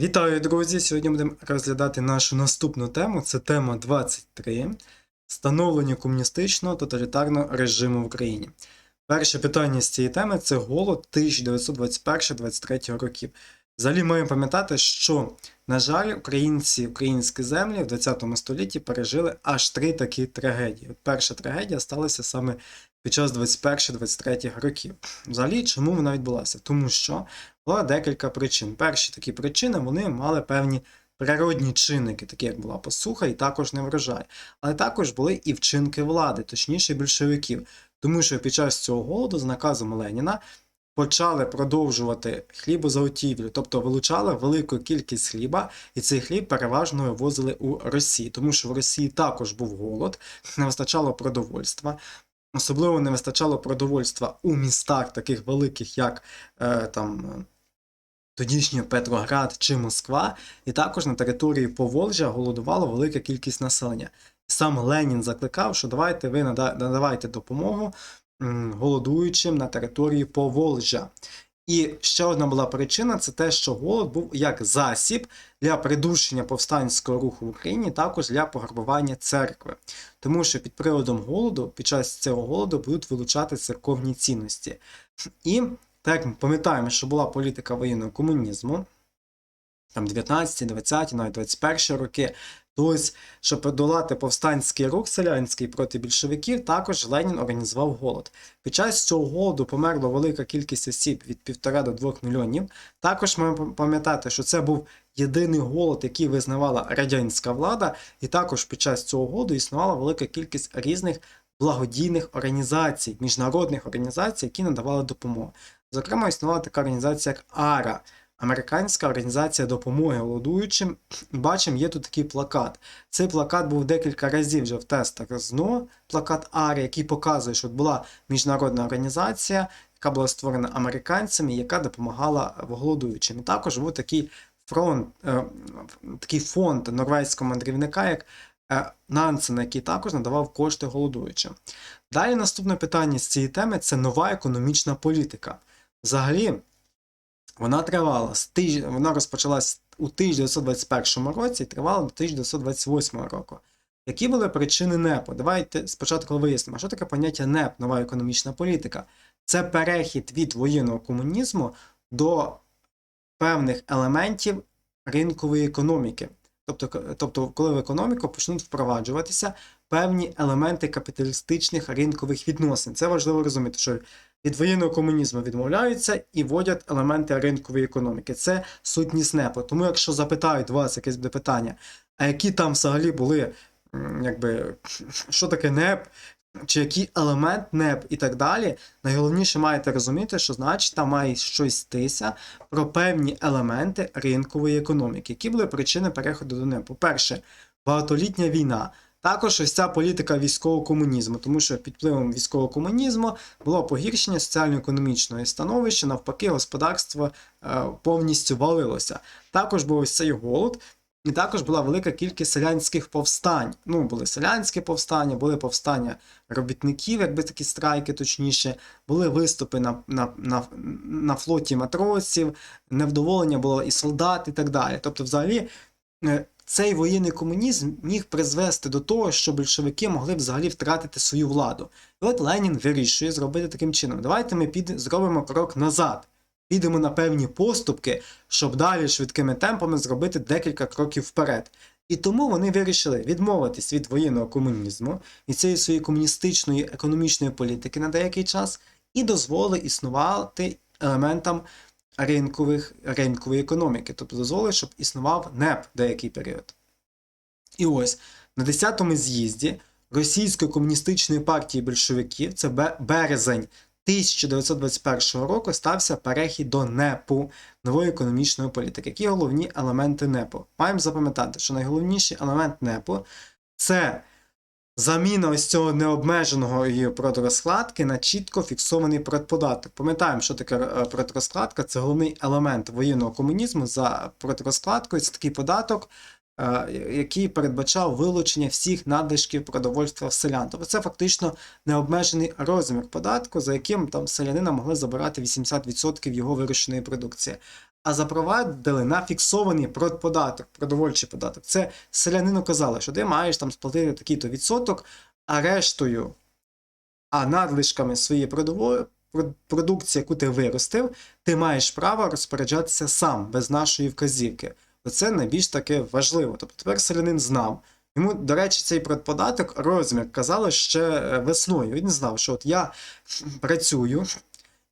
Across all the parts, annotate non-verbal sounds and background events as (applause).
Вітаю, друзі! Сьогодні будемо розглядати нашу наступну тему. Це тема 23. Становлення комуністичного тоталітарного режиму в Україні. Перше питання з цієї теми це голод 1921-23 років. Взагалі маємо пам'ятати, що, на жаль, українці, українські землі в 20 столітті пережили аж три такі трагедії. От перша трагедія сталася саме під час 21-23 років. Взагалі, чому вона відбулася? Тому що було декілька причин. Перші такі причини вони мали певні природні чинники, такі як була посуха і також неврожай. Але також були і вчинки влади, точніше більшовиків. Тому що під час цього голоду, з наказом Леніна, почали продовжувати хлібозаготівлю, тобто вилучали велику кількість хліба, і цей хліб переважно вивозили у Росію, тому що в Росії також був голод, не вистачало продовольства. Особливо не вистачало продовольства у містах, таких великих, як е, там тодішній Петроград чи Москва, і також на території Поволжя голодувала велика кількість населення. Сам Ленін закликав, що давайте ви надавайте допомогу голодуючим на території Поволжя. І ще одна була причина це те, що голод був як засіб для придушення повстанського руху в Україні, також для пограбування церкви. Тому що під приводом голоду, під час цього голоду будуть вилучати церковні цінності. І так як ми пам'ятаємо, що була політика воєнного комунізму, там 19, 20, навіть 21 роки. То ось, щоб подолати повстанський рух селянський проти більшовиків, також Ленін організував голод. Під час цього голоду померло велика кількість осіб від 1,5 до 2 мільйонів. Також ми пам'ятати, що це був єдиний голод, який визнавала радянська влада, і також під час цього голоду існувала велика кількість різних благодійних організацій, міжнародних організацій, які надавали допомогу. Зокрема, існувала така організація, як АРА. Американська організація допомоги голодуючим. (clears throat) Бачимо, є тут такий плакат. Цей плакат був декілька разів вже в тестах ЗНО, плакат АРІ, який показує, що була міжнародна організація, яка була створена американцями, яка допомагала голодуючим. І також був такий фронт, е, такий фонд норвезького мандрівника, як е, Нансен, який також надавав кошти голодуючим. Далі наступне питання з цієї теми це нова економічна політика. Взагалі, вона тривала з тиж... вона розпочалась у 1921 році і тривала до 1928 року. Які були причини НЕПу? Давайте спочатку вияснимо, що таке поняття НЕП, нова економічна політика. Це перехід від воєнного комунізму до певних елементів ринкової економіки. Тобто, тобто, коли в економіку почнуть впроваджуватися певні елементи капіталістичних ринкових відносин. Це важливо розуміти, що від воєнного комунізму відмовляються і вводять елементи ринкової економіки. Це сутність НЕПу. Тому, якщо запитають вас якесь буде питання, а які там взагалі були, якби, що таке НЕП, чи який елемент НЕП і так далі, найголовніше маєте розуміти, що значить там має щось йтися про певні елементи ринкової економіки, які були причини переходу до НЕП. По-перше, багатолітня війна. Також ось ця політика військового комунізму, тому що під впливом військового комунізму було погіршення соціально-економічного становища, навпаки, господарство е, повністю валилося. Також був ось цей голод, і також була велика кількість селянських повстань. Ну, були селянські повстання, були повстання робітників, якби такі страйки, точніше, були виступи на, на, на, на флоті матросів, невдоволення було і солдат, і так далі. Тобто, взагалі. Цей воєнний комунізм міг призвести до того, що більшовики могли взагалі втратити свою владу. І от Ленін вирішує зробити таким чином. Давайте ми під... зробимо крок назад. Підемо на певні поступки, щоб далі швидкими темпами зробити декілька кроків вперед. І тому вони вирішили відмовитись від воєнного комунізму і цієї своєї комуністичної економічної політики на деякий час, і дозволили існувати елементам ринкових, ринкової економіки, тобто дозволили, щоб існував НЕП деякий період. І ось на 10-му з'їзді Російської комуністичної партії більшовиків, це березень 1921 року, стався перехід до НЕПу нової економічної політики. Які головні елементи НЕПу? Маємо запам'ятати, що найголовніший елемент НЕПу це заміна ось цього необмеженого її продрозкладки на чітко фіксований продподаток. Пам'ятаємо, що таке е, продрозкладка це головний елемент воєнного комунізму. За продрозкладкою це такий податок, е, який передбачав вилучення всіх надлишків продовольства в селян. Тобто це фактично необмежений розмір податку, за яким там селянина могли забирати 80% його вирощеної продукції. А запровадили на фіксований продподаток, продовольчий податок. Це селянину казали, що ти маєш там сплатити такий-то відсоток, а рештою, а надлишками своєї продової продукції, яку ти виростив, ти маєш право розпоряджатися сам, без нашої вказівки. Оце найбільш таке важливо. Тобто тепер селянин знав. Йому, до речі, цей податок розмір казали ще е, весною. Він знав, що от я працюю,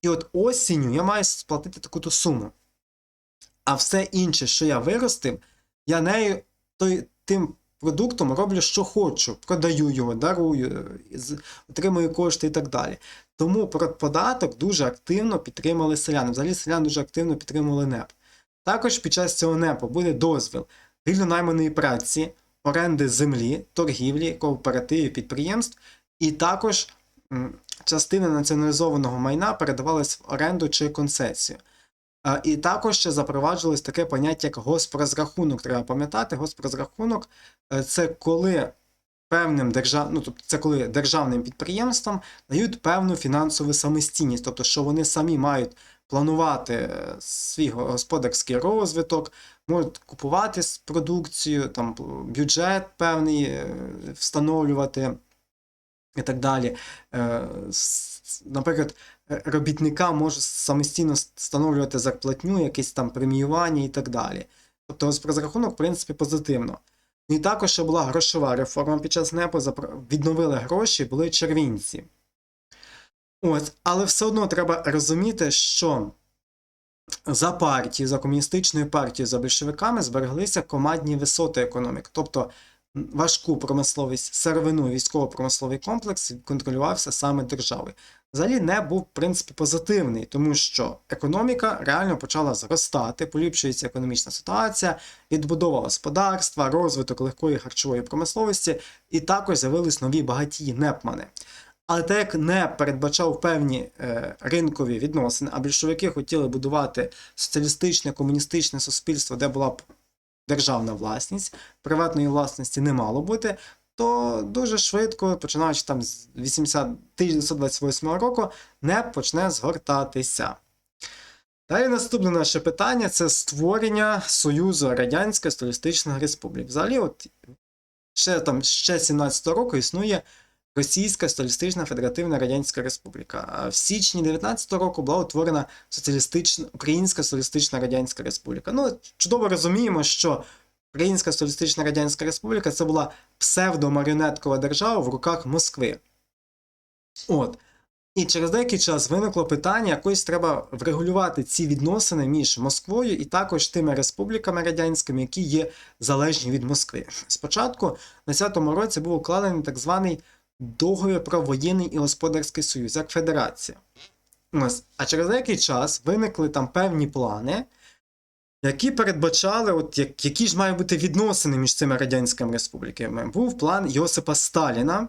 і от осінню я маю сплатити таку-то суму. А все інше, що я виростив, я нею той, тим продуктом роблю, що хочу. Продаю його, дарую, отримую кошти і так далі. Тому податок дуже активно підтримали селяни. Взагалі селян дуже активно підтримували НЕП. Також під час цього НЕПу буде дозвіл вільно найманої праці, оренди землі, торгівлі, кооперативів, підприємств, і також частина націоналізованого майна передавалась в оренду чи концесію. І також ще запроваджувалось таке поняття, як госпрозрахунок. Треба пам'ятати, госпрозрахунок е, це коли певним держав... ну, тобто це коли державним підприємствам дають певну фінансову самостійність, тобто, що вони самі мають планувати е, свій господарський розвиток, можуть купувати продукцію, там бюджет певний е, встановлювати і так далі. Наприклад, е, робітникам можуть самостійно встановлювати зарплатню, якісь там преміювання і так далі. Тобто розрахунок, в принципі, позитивно. Ну І також ще була грошова реформа під час запро- відновили гроші, були червінці. От, але все одно треба розуміти, що за партією, за комуністичною партією, за більшовиками збереглися командні висоти економіки. Тобто важку промисловість, сировину, військово-промисловий комплекс контролювався саме державою. Взагалі не був, в принципі, позитивний, тому що економіка реально почала зростати, поліпшується економічна ситуація, відбудова господарства, розвиток легкої харчової промисловості, і також з'явились нові багатії непмани. Але так як не передбачав певні е, ринкові відносини, а більшовики хотіли будувати соціалістичне, комуністичне суспільство, де була б державна власність, приватної власності не мало бути, то дуже швидко, починаючи там з 80, 1928 року, не почне згортатися. Далі наступне наше питання це створення Союзу Радянських Соціалістичних Республік. Взагалі, от ще там ще 17 року існує Російська Соціалістична Федеративна Радянська Республіка. А в січні 19 року була утворена соціалістична Українська Соціалістична Радянська Республіка. Ну, чудово розуміємо, що Українська Соціалістична Радянська Республіка це була псевдомаріонеткова держава в руках Москви. От. І через деякий час виникло питання, якось треба врегулювати ці відносини між Москвою і також тими республіками радянськими, які є залежні від Москви. Спочатку, на 20-му році, був укладений так званий договір про воєнний і господарський союз, як федерація. А через деякий час виникли там певні плани, які передбачали, от як, які ж мають бути відносини між цими радянськими республіками. Був план Йосипа Сталіна,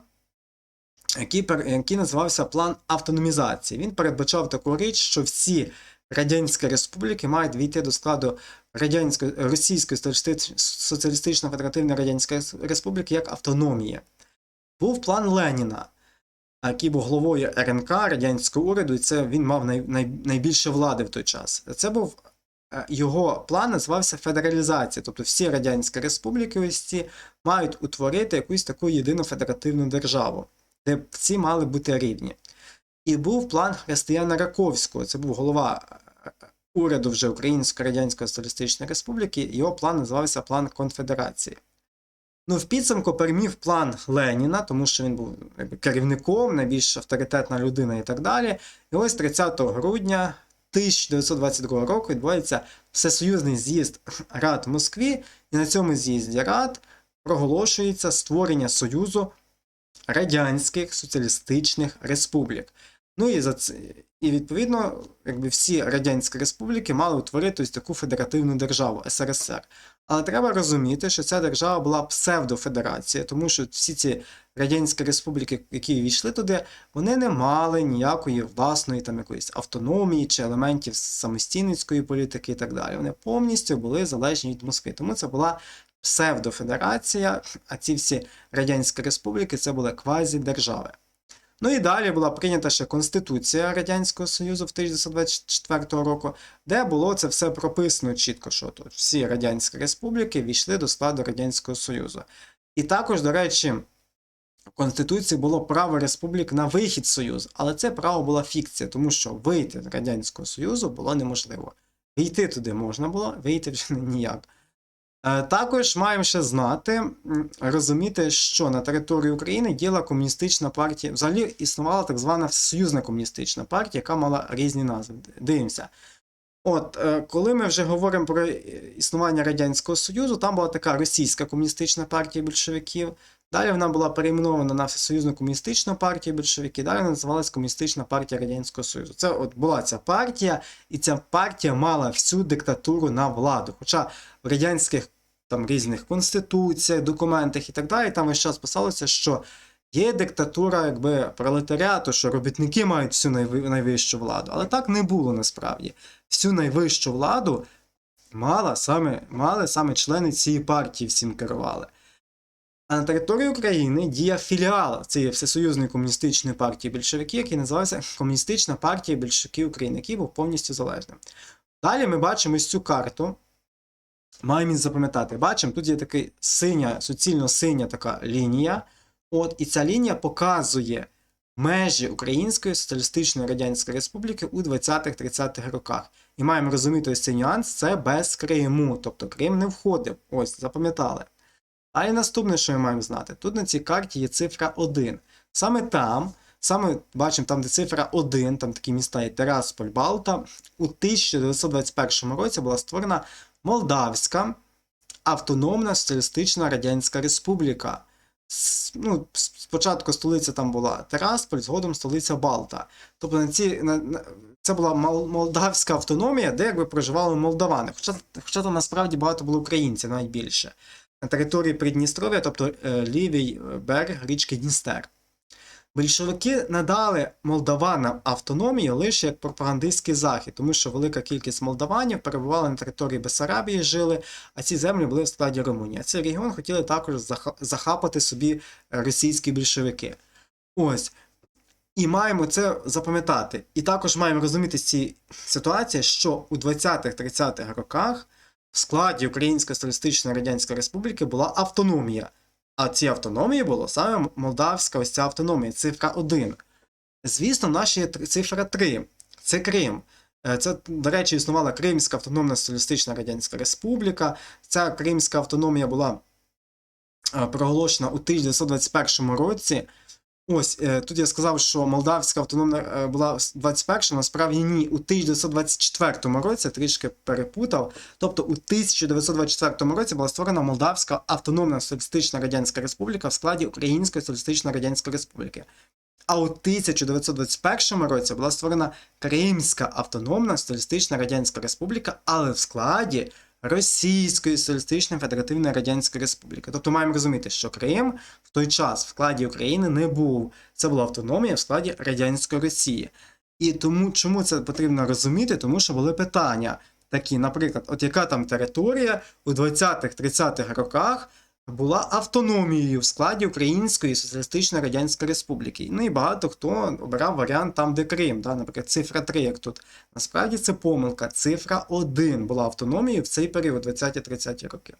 який, який називався план автономізації. Він передбачав таку річ, що всі радянські республіки мають війти до складу Радянської Російської Соціалістично Федеративної Радянської Республіки як автономія. Був план Леніна, який був головою РНК радянського уряду, і це він мав най, най, найбільше влади в той час. Це був його план називався федералізація, тобто всі радянські республіки мають утворити якусь таку єдину федеративну державу, де ці мали бути рівні. І був план Християна Раковського, це був голова е, уряду вже Української Радянської Соціалістичної Республіки, його план називався План Конфедерації. Ну, в підсумку перемів план Леніна, тому що він був керівником, найбільш авторитетна людина і так далі. І ось 30 грудня 1922 року відбувається Всесоюзний з'їзд Рад в Москві, і на цьому з'їзді Рад проголошується створення Союзу Радянських Соціалістичних Республік. Ну і за це, і відповідно, якби всі радянські республіки мали утворити ось таку федеративну державу СРСР. Але треба розуміти, що ця держава була псевдофедерація, тому що всі ці радянські республіки, які війшли туди, вони не мали ніякої власної там якоїсь автономії чи елементів самостійницької політики і так далі. Вони повністю були залежні від Москви. Тому це була псевдофедерація, а ці всі радянські республіки це були квазідержави. Ну і далі була прийнята ще Конституція Радянського Союзу в 1924 року, де було це все прописано чітко, що тут всі радянські республіки війшли до складу Радянського Союзу. І також, до речі, в Конституції було право республік на вихід з Союзу, але це право була фікція, тому що вийти з Радянського Союзу було неможливо. Війти туди можна було, вийти вже (laughs) ніяк. Е, Також маємо ще знати, розуміти, що на території України діяла комуністична партія. Взагалі існувала так звана Всесоюзна комуністична партія, яка мала різні назви. Дивимося. От, е, коли ми вже говоримо про е, існування Радянського Союзу, там була така російська комуністична партія більшовиків. Далі вона була перейменована на Всесоюзну комуністичну партію більшовиків, далі вона називалась Комуністична партія Радянського Союзу. Це от була ця партія, і ця партія мала всю диктатуру на владу. Хоча в радянських там різних конституціях, документах і так далі, там весь час писалося, що є диктатура якби пролетаріату, що робітники мають всю найви- найвищу владу. Але так не було насправді. Всю найвищу владу мала саме, мали саме члени цієї партії, всім керували. А на території України діяв філіал цієї Всесоюзної комуністичної партії більшовиків, який називався Комуністична партія більшовиків України, який був повністю залежним. Далі ми бачимо ось цю карту. Маємо запам'ятати. Бачимо, тут є така синя, суцільно синя така лінія. От, і ця лінія показує межі Української Соціалістичної Радянської Республіки у 20-30-х роках. І маємо розуміти ось цей нюанс: це без Криму. Тобто Крим не входив. Ось, запам'ятали. А і наступне, що ми маємо знати, тут на цій карті є цифра 1. Саме там, саме бачимо, там, де цифра 1, там такі міста є Терасполь, Балта, у 1921 році була створена Молдавська Автономна Соціалістична Радянська Республіка. Ну, спочатку столиця там була Терасполь, згодом столиця Балта. Тобто на ці, на, на, це була молдавська автономія, де якби проживали молдавани. Хоча, хоча там насправді багато було українців, навіть більше на території Придністров'я, тобто е, лівий е, берег річки Дністер. Більшовики надали молдаванам автономію лише як пропагандистський захід, тому що велика кількість молдаванів перебували на території Бесарабії, жили, а ці землі були в складі Румунії. Цей регіон хотіли також захапати собі е, російські більшовики. Ось. І маємо це запам'ятати. І також маємо розуміти цієї ситуації, що у 20-30-х роках в складі Української Соціалістичної Радянської Республіки була автономія. А ці автономії було саме Молдавська ось ця автономія, цифра 1. Звісно, є цифра 3. Це Крим. Е, Це, до речі, існувала Кримська Автономна Соціалістична Радянська Республіка. Ця Кримська автономія була е, проголошена у 1921 році. Ось е, тут я сказав, що Молдавська автономна е, була в 21-му, насправді ні, у 1924 році трішки перепутав. Тобто у 1924 році була створена Молдавська Автономна Соціалістична Радянська Республіка в складі Української Соціалістичної Радянської Республіки. А у 1921 році була створена Кримська Автономна Соціалістична Радянська Республіка, але в складі Російської Соціалістичної Федеративної Радянської Республіки. Тобто маємо розуміти, що Крим в той час в складі України не був. Це була автономія в складі Радянської Росії. І тому чому це потрібно розуміти? Тому що були питання такі, наприклад, от яка там територія у 20-30-х роках була автономією в складі Української Соціалістичної Радянської Республіки. Ну і багато хто обирав варіант там, де Крим, да, наприклад, цифра 3, як тут. Насправді це помилка. Цифра 1 була автономією в цей період, 20-30 роки.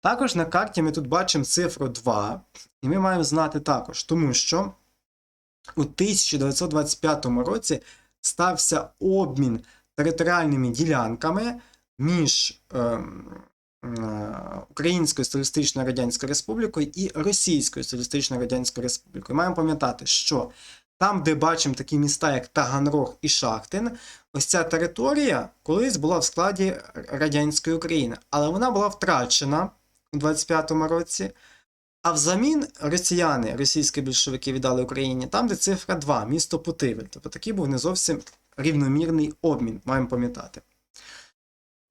Також на карті ми тут бачимо цифру 2, і ми маємо знати також, тому що у 1925 році стався обмін територіальними ділянками між ем, Українською Соціалістичною Радянською Республікою і Російською Соціалістичною Радянською Республікою. Маємо пам'ятати, що там, де бачимо такі міста, як Таганрог і Шахтин, ось ця територія колись була в складі Радянської України, але вона була втрачена у 25-му році. А взамін росіяни, російські більшовики віддали Україні там, де цифра 2, місто Путивель. Тобто такий був не зовсім рівномірний обмін, маємо пам'ятати.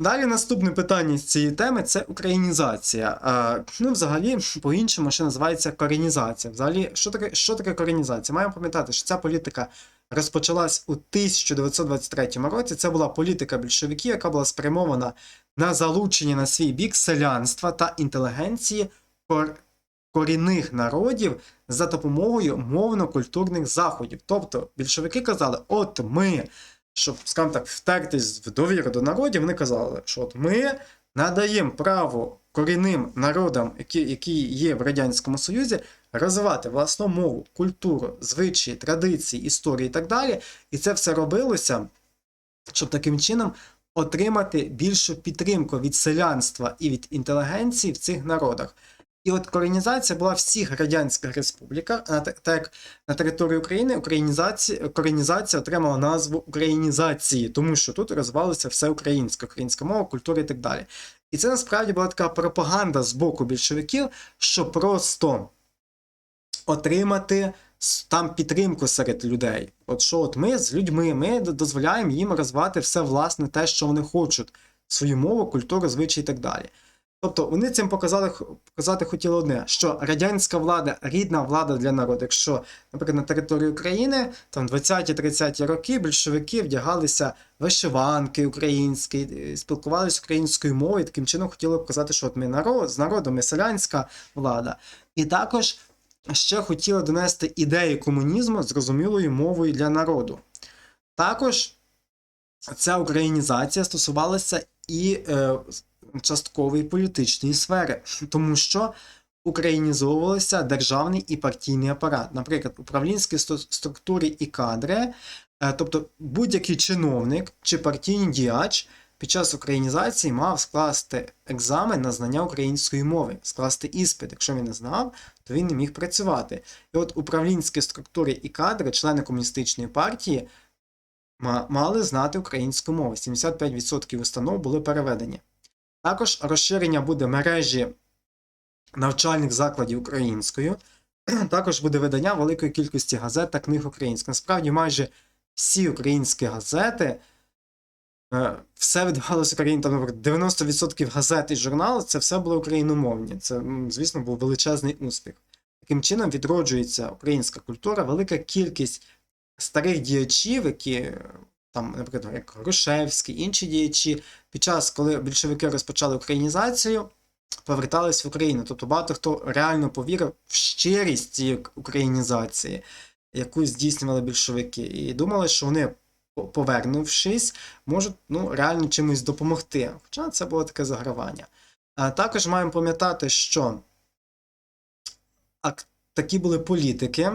Далі наступне питання з цієї теми це українізація. А, ну, взагалі, по-іншому ще називається коренізація. Взагалі, що таке, що таке коренізація? Маємо пам'ятати, що ця політика розпочалась у 1923 році. Це була політика більшовиків, яка була спрямована на залучення на свій бік селянства та інтелігенції кор- корінних народів за допомогою мовно-культурних заходів. Тобто більшовики казали, от ми, щоб, скажімо так, втертись в довіру до народів, вони казали, що от ми надаємо право корінним народам, які, які є в Радянському Союзі, розвивати власну мову, культуру, звичаї, традиції, історії і так далі. І це все робилося, щоб таким чином отримати більшу підтримку від селянства і від інтелігенції в цих народах. І от коренізація була всіх радянських республіках, а так на території України українізація, коренізація отримала назву українізації, тому що тут розвивалося все українське, українська мова, культура і так далі. І це насправді була така пропаганда з боку більшовиків, що просто отримати там підтримку серед людей. От що от ми з людьми, ми дозволяємо їм розвивати все власне те, що вони хочуть, свою мову, культуру, звичаї і так далі. Тобто вони цим показали, показати хотіли одне, що радянська влада рідна влада для народу. Якщо, наприклад, на території України там 20-30 роки більшовики вдягалися вишиванки українські, е, спілкувалися українською мовою, таким чином хотіли показати, що от ми народ з народом, ми селянська влада. І також ще хотіли донести ідеї комунізму зрозумілою мовою для народу. Також ця українізація стосувалася і е, часткової політичної сфери, тому що українізовувався державний і партійний апарат, наприклад, управлінські структури і кадри, е, тобто будь-який чиновник чи партійний діяч під час українізації мав скласти екзамен на знання української мови, скласти іспит. Якщо він не знав, то він не міг працювати. І от управлінські структури і кадри, члени комуністичної партії, мали знати українську мову. 75% установ були переведені. Також розширення буде мережі навчальних закладів українською. (clears throat) Також буде видання великої кількості газет та книг українською. Насправді, майже всі українські газети, е, все відбувалося Україні, там, наприклад, 90% газет і журналів це все було україномовні. Це, звісно, був величезний успіх. Таким чином відроджується українська культура, велика кількість старих діячів, які там, наприклад, як Грушевський, інші діячі, під час, коли більшовики розпочали українізацію, повертались в Україну. Тобто багато хто реально повірив в щирість цієї українізації, яку здійснювали більшовики, і думали, що вони, повернувшись, можуть ну, реально чимось допомогти. Хоча це було таке загравання. А також маємо пам'ятати, що ак- такі були політики,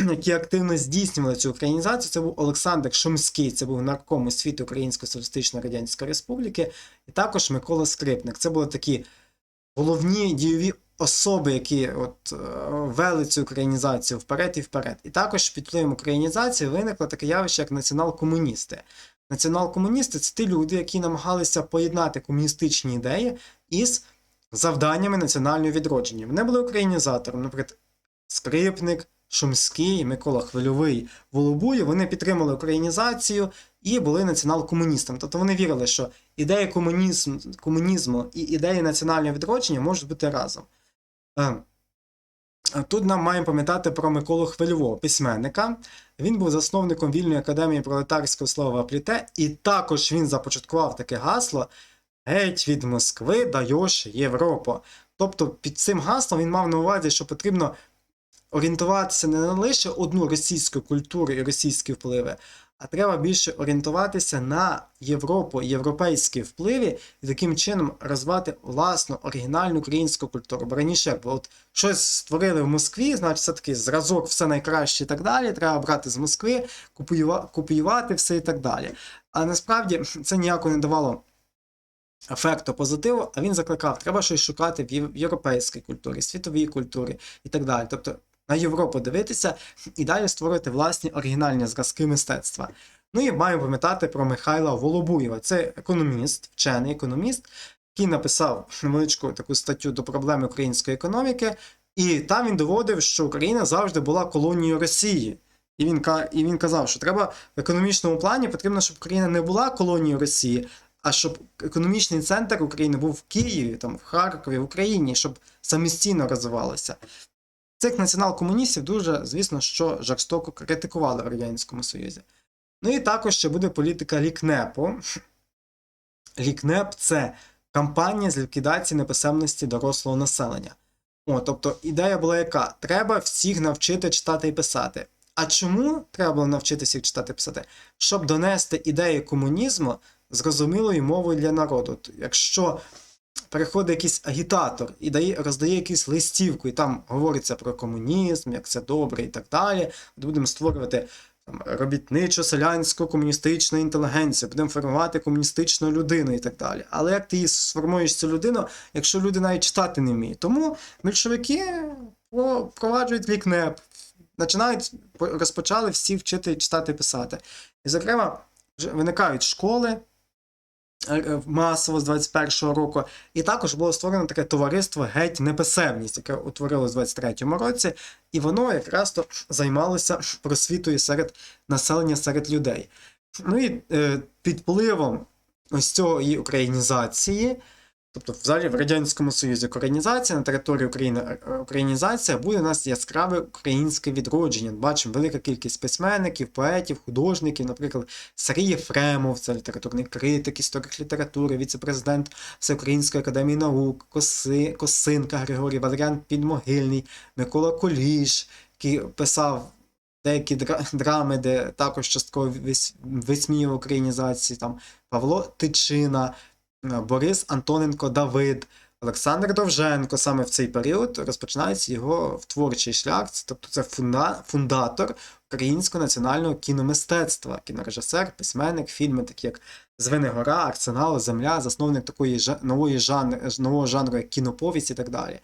(clears throat) які активно здійснювали цю українізацію. Це був Олександр Шумський, це був нарком освіти Української Соціалістичної Радянської Республіки, і також Микола Скрипник. Це були такі головні дійові особи, які от, е, вели цю українізацію вперед і вперед. І також під впливом українізації виникло таке явище, як націонал-комуністи. Націонал-комуністи це ті люди, які намагалися поєднати комуністичні ідеї із завданнями національного відродження. Вони були українізатором, наприклад, Скрипник, Шумський, Микола Хвильовий, Волобуєв, вони підтримали українізацію і були націонал-комуністами. Тобто вони вірили, що ідеї комунізм, комунізму і ідеї національного відродження можуть бути разом. Е, Тут нам маємо пам'ятати про Миколу Хвильового, письменника. Він був засновником Вільної академії пролетарського слова пліте, і також він започаткував таке гасло Геть від Москви даєш Європу. Тобто під цим гаслом він мав на увазі, що потрібно орієнтуватися не на лише одну російську культуру і російські впливи, а треба більше орієнтуватися на Європу, європейські впливи, і таким чином розвивати власну оригінальну українську культуру. Бо раніше от щось створили в Москві, значить все таки зразок, все найкраще і так далі. Треба брати з Москви, копіюва- копіювати все і так далі. А насправді це ніяко не давало ефекту позитиву, а він закликав, треба щось шукати в європейській культурі, світовій культурі і так далі. Тобто на Європу дивитися і далі створити власні оригінальні зразки мистецтва. Ну і маємо пам'ятати про Михайла Волобуєва. Це економіст, вчений економіст, який написав невеличку таку статтю до проблеми української економіки, і там він доводив, що Україна завжди була колонією Росії. І він, і він казав, що треба в економічному плані потрібно, щоб Україна не була колонією Росії, а щоб економічний центр України був в Києві, там, в Харкові, в Україні, щоб самостійно розвивалося. Цих націонал-комуністів дуже, звісно, що жорстоко критикували в Радянському Союзі. Ну і також ще буде політика Лікнепу. (laughs) Лікнеп це кампанія з ліквідації неписемності дорослого населення. О, тобто ідея була яка? Треба всіх навчити читати і писати. А чому треба було навчити всіх читати і писати? Щоб донести ідеї комунізму зрозумілою мовою для народу. Якщо приходить якийсь агітатор і дає, роздає якусь листівку, і там говориться про комунізм, як це добре і так далі, будемо створювати там, робітничо селянську комуністичну інтелігенцію, будемо формувати комуністичну людину і так далі. Але як ти її сформуєш цю людину, якщо люди навіть читати не вміють? Тому більшовики про- впроваджують лікнеп, починають розпочали всі вчити читати писати. І, зокрема, виникають школи масово з 21-го року, і також було створено таке товариство геть неписемність, яке утворилось в 23-му році, і воно якраз то займалося просвітою серед населення, серед людей. Ну і е, під впливом ось цієї українізації, тобто взагалі в Радянському Союзі українізація, на території України е, українізація, буде у нас яскраве українське відродження. Бачимо велика кількість письменників, поетів, художників, наприклад, Сергій Єфремов, це літературний критик, історик літератури, віце-президент Всеукраїнської академії наук, Коси, Косинка Григорій, Валеріан Підмогильний, Микола Куліш, який писав деякі драми, де також частково вис- висміював українізації, там Павло Тичина, е, Борис Антоненко Давид, Олександр Довженко. Саме в цей період розпочинається його творчий шлях. Тобто це фунда, фундатор українського національного кіномистецтва, кінорежисер, письменник, фільми, такі як Звини Гора, Арсенал, Земля, засновник такої жа- нової жанр, нового жанру, як кіноповість і так далі.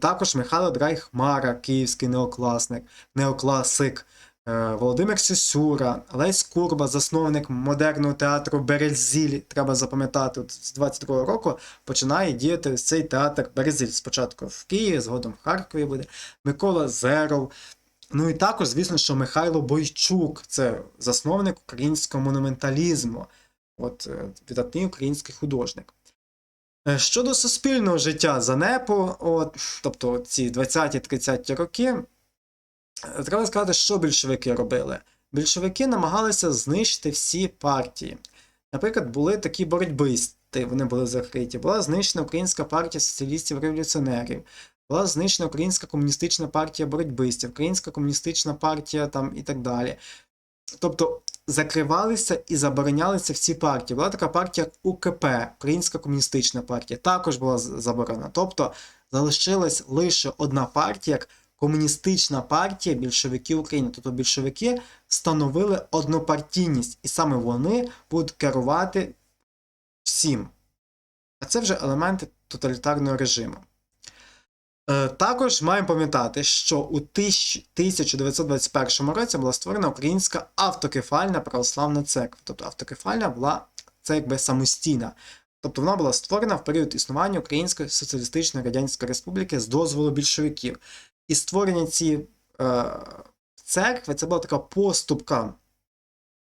Також Михайло Драйхмара, київський неокласник, неокласик, е, Володимир Сюсюра, Лесь Курба, засновник модерного театру Березіль. Треба запам'ятати, з 22-го року починає діяти цей театр Березіль. Спочатку в Києві, згодом в Харкові буде. Микола Зеров. Ну і також, звісно, що Михайло Бойчук, це засновник українського монументалізму. От е, видатний український художник. Е, Щодо суспільного життя занепу, от, тобто ці 20-30 роки, е, треба сказати, що більшовики робили. Більшовики намагалися знищити всі партії. Наприклад, були такі боротьбисти, вони були закриті. Була знищена Українська партія соціалістів-революціонерів, була знищена Українська комуністична партія боротьбистів, Українська комуністична партія там і так далі. Тобто закривалися і заборонялися всі партії. Була така партія як УКП, Українська комуністична партія, також була заборонена. Тобто залишилась лише одна партія, як комуністична партія більшовиків України. Тобто більшовики встановили однопартійність, і саме вони будуть керувати всім. А це вже елементи тоталітарного режиму. Е, Також маємо пам'ятати, що у 1921 році була створена Українська автокефальна православна церква. Тобто автокефальна була це якби самостійна. Тобто вона була створена в період існування Української Соціалістичної Радянської Республіки з дозволу більшовиків. І створення цієї е, церкви це була така поступка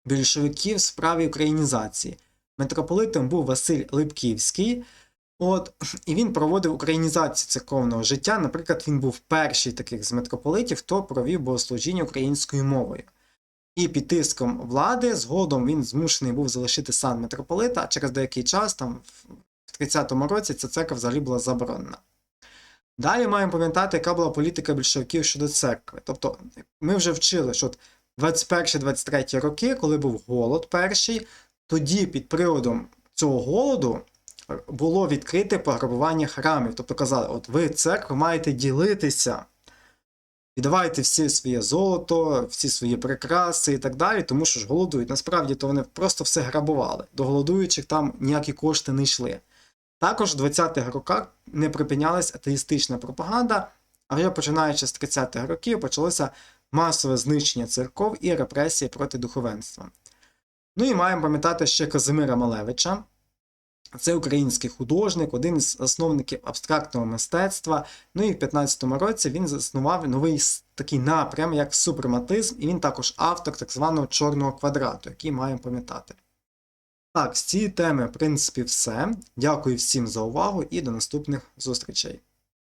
більшовиків в справі українізації. Митрополитом був Василь Липківський. От, і він проводив українізацію церковного життя. Наприклад, він був перший таких з митрополитів, хто провів богослужіння українською мовою. І під тиском влади згодом він змушений був залишити сан митрополита, а через деякий час, там в 30-му році, ця церква взагалі була заборонена. Далі маємо пам'ятати, яка була політика більшовиків щодо церкви. Тобто, ми вже вчили, що 21-23 роки, коли був голод перший, тоді під приводом цього голоду було відкрите пограбування храмів. Тобто казали, от ви, церкви, маєте ділитися, віддавайте всі своє золото, всі свої прикраси і так далі, тому що ж голодують. Насправді то вони просто все грабували. До голодуючих там ніякі кошти не йшли. Також в 20-х роках не припинялась атеїстична пропаганда, а вже починаючи з 30-х років почалося масове знищення церков і репресії проти духовенства. Ну і маємо пам'ятати ще Казимира Малевича. Це український художник, один із засновників абстрактного мистецтва. Ну і в 15-му році він заснував новий такий напрям, як супрематизм, і він також автор так званого чорного квадрату, який маємо пам'ятати. Так, з цієї теми, в принципі, все. Дякую всім за увагу і до наступних зустрічей.